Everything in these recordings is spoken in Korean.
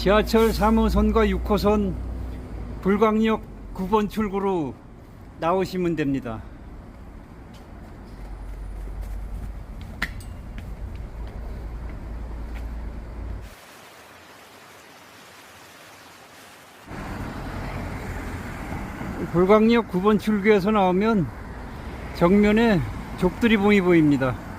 지하철 3호선과 6호선 불광역 9번 출구로 나오시면 됩니다. 불광역 9번 출구에서 나오면 정면에 족두리봉이 보입니다.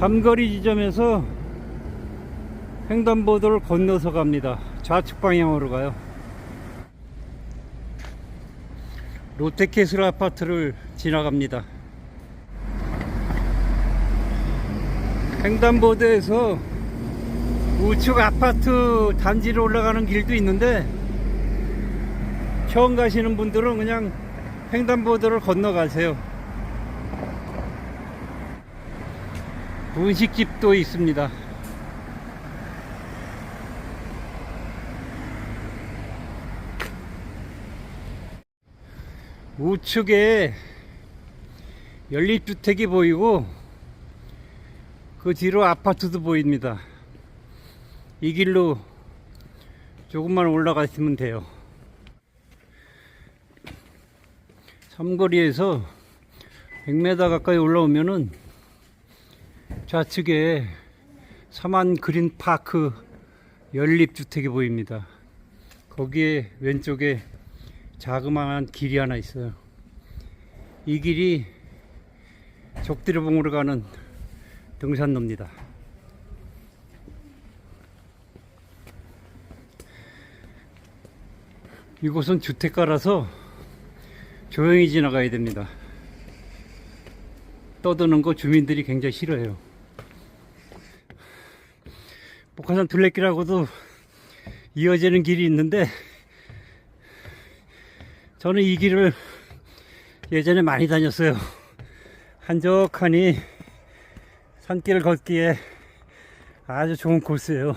삼거리 지점에서 횡단보도를 건너서 갑니다. 좌측 방향으로 가요. 롯데캐슬 아파트를 지나갑니다. 횡단보도에서 우측 아파트 단지로 올라가는 길도 있는데 처음 가시는 분들은 그냥 횡단보도를 건너가세요. 분식집도 있습니다. 우측에 연립주택이 보이고 그 뒤로 아파트도 보입니다. 이 길로 조금만 올라가시면 돼요. 삼거리에서 100m 가까이 올라오면은 좌측에 서만 그린 파크 연립주택이 보입니다. 거기에 왼쪽에 자그마한 길이 하나 있어요. 이 길이 족디르봉으로 가는 등산로입니다. 이곳은 주택가라서 조용히 지나가야 됩니다. 떠드는 거 주민들이 굉장히 싫어해요. 북한산 둘레길하고도 이어지는 길이 있는데 저는 이 길을 예전에 많이 다녔어요. 한적하니 산길을 걷기에 아주 좋은 코스예요.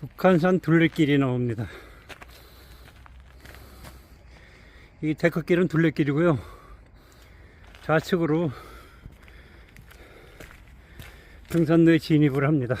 북한산 둘레길이 나옵니다. 이 데크길은 둘레길이고요. 좌측으로 등산로에 진입을 합니다.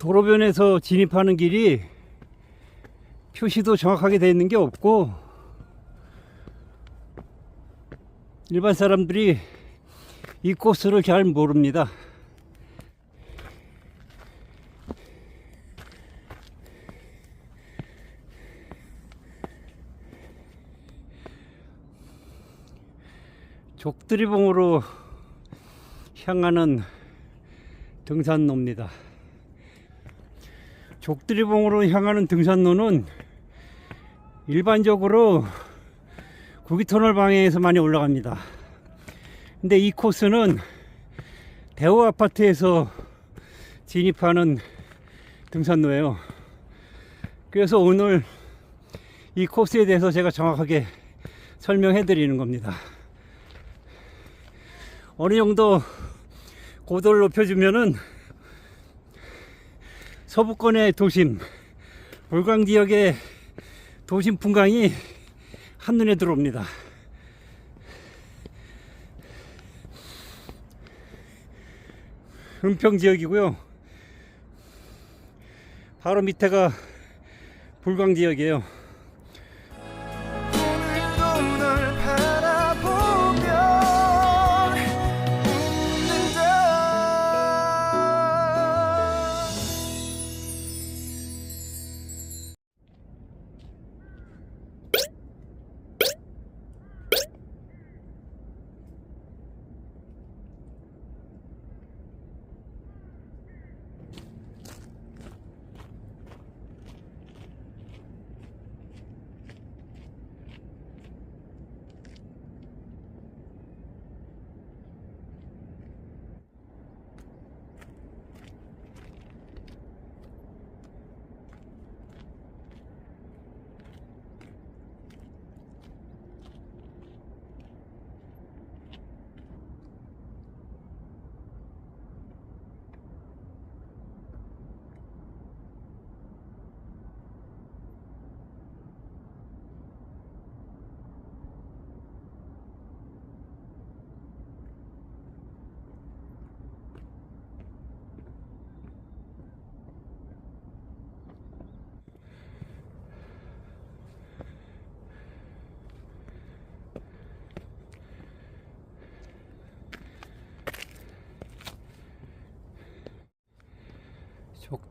도로변에서 진입하는 길이 표시도 정확하게 되어 있는 게 없고 일반 사람들이 이 코스를 잘 모릅니다. 족드리봉으로 향하는 등산로입니다. 족드리봉으로 향하는 등산로는 일반적으로 구기터널 방향에서 많이 올라갑니다. 근데 이 코스는 대호 아파트에서 진입하는 등산로예요. 그래서 오늘 이 코스에 대해서 제가 정확하게 설명해 드리는 겁니다. 어느 정도 고도를 높여주면은 서부권의 도심, 불광 지역의 도심 풍광이 한눈에 들어옵니다. 은평 지역이고요. 바로 밑에가 불광 지역이에요.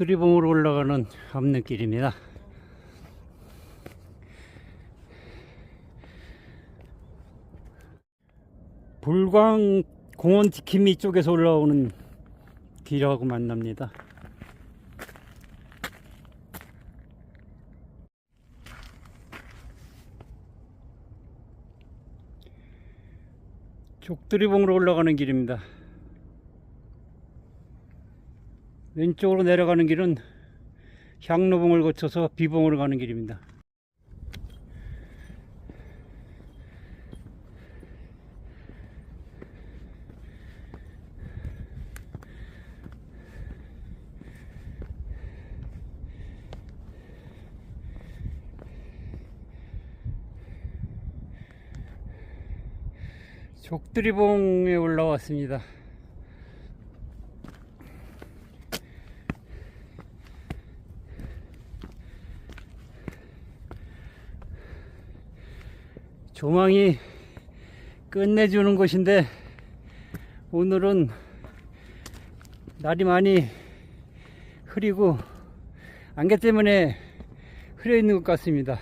두리봉으로 올라가는 암릉길입니다. 불광 공원 지킴이 쪽에서 올라오는 길하고 만납니다. 족두리봉으로 올라가는 길입니다. 왼쪽으로 내려가는 길은 향로봉을 거쳐서 비봉으로 가는 길입니다. 족두리봉에 올라왔습니다. 조망이 끝내주는 곳인데 오늘은 날이 많이 흐리고 안개 때문에 흐려 있는 것 같습니다.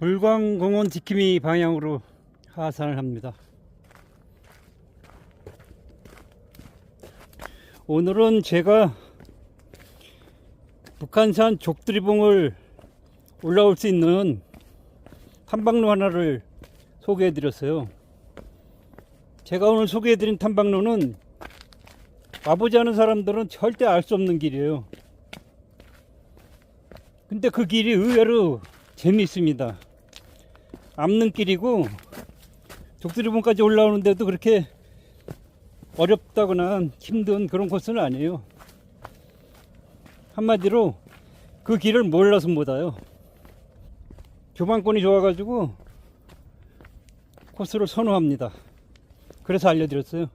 불광공원 지킴이 방향으로 하산을 합니다. 오늘은 제가 북한산 족두리봉을 올라올 수 있는 탐방로 하나를 소개해 드렸어요. 제가 오늘 소개해 드린 탐방로는 와보지 않은 사람들은 절대 알 수 없는 길이에요. 근데 그 길이 의외로 재미있습니다. 암릉길이고 족두리봉까지 올라오는데도 그렇게 어렵다거나 힘든 그런 코스는 아니에요. 한마디로 그 길을 몰라서 못 와요. 교반권이 좋아가지고 코스를 선호합니다. 그래서 알려드렸어요.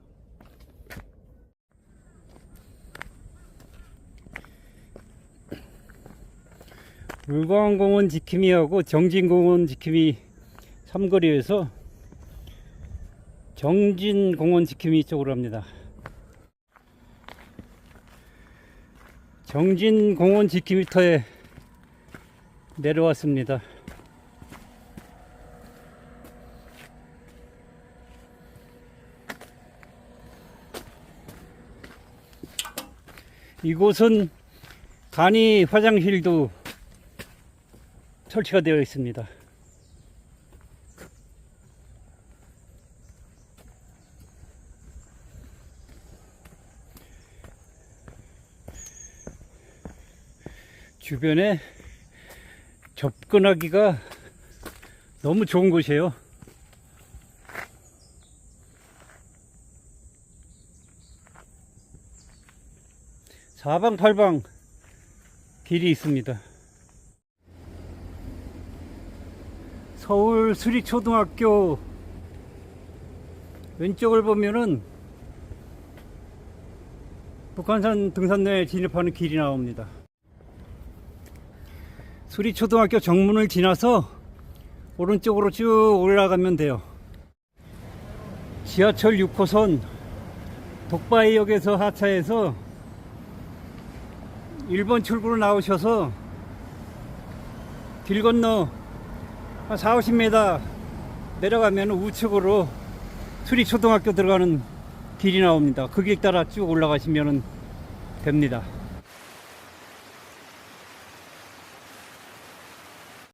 물광공원 지킴이하고 정진공원 지킴이 삼거리에서 정진공원 지킴이 쪽으로 합니다. 정진공원 지킴이터에 내려왔습니다. 이곳은 간이 화장실도 설치가 되어 있습니다. 주변에 접근하기가 너무 좋은 곳이에요. 사방팔방 길이 있습니다. 서울 수리초등학교 왼쪽을 보면은 북한산 등산로에 진입하는 길이 나옵니다. 수리초등학교 정문을 지나서 오른쪽으로 쭉 올라가면 돼요. 지하철 6호선 독바이역에서 하차해서 1번 출구로 나오셔서 길 건너 한 4, 50m 내려가면 우측으로 수리초등학교 들어가는 길이 나옵니다. 그 길 따라 쭉 올라가시면 됩니다.